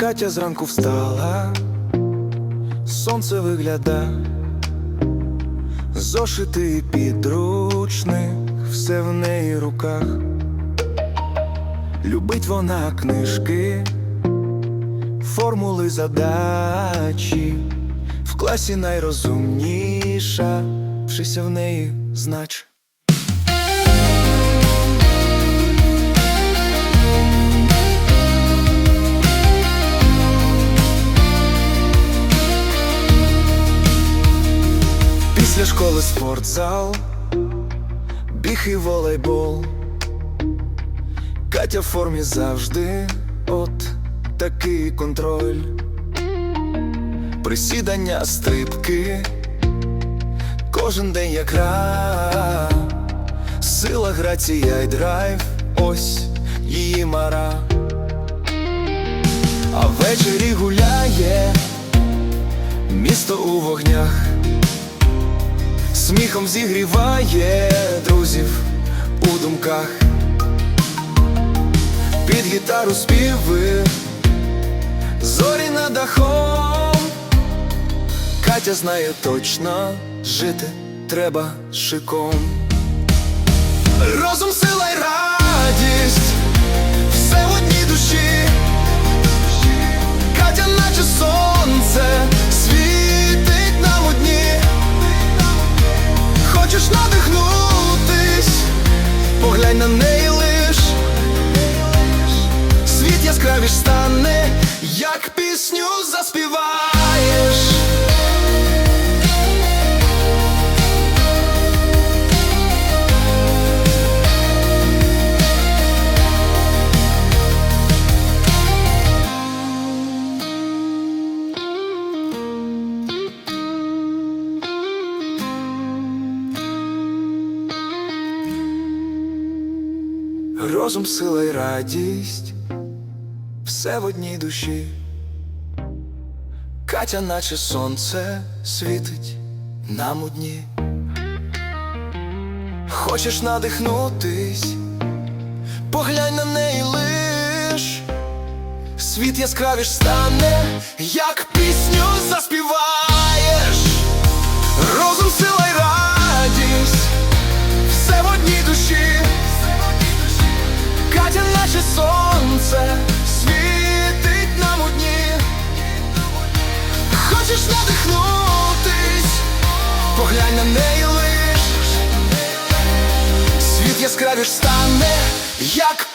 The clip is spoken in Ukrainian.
Катя зранку встала, сонце вигляда, зошитий підручник, все в неї руках. Любить вона книжки, формули задачі, в класі найрозумніша, вшися в неї знач. Школи спортзал, біг і волейбол. Катя в формі завжди, от такий контроль. Присідання, стрибки, кожен день як гра, сила, грація й драйв, ось її мара. А ввечері гуляє, місто у вогнях, сміхом зігріває друзів у думках під гітару співи, зорі над дахом. Катя знає точно, жити треба шиком. Розум, сила й радість, поглянь на неї Розум, сила й радість, все в одній душі. Катя, наче сонце, світить нам у дні. Хочеш надихнутись, поглянь на неї лиш. Світ яскравіш стане, як пісню заспіваєш. Неї лиш. Світ яскравіш стане, як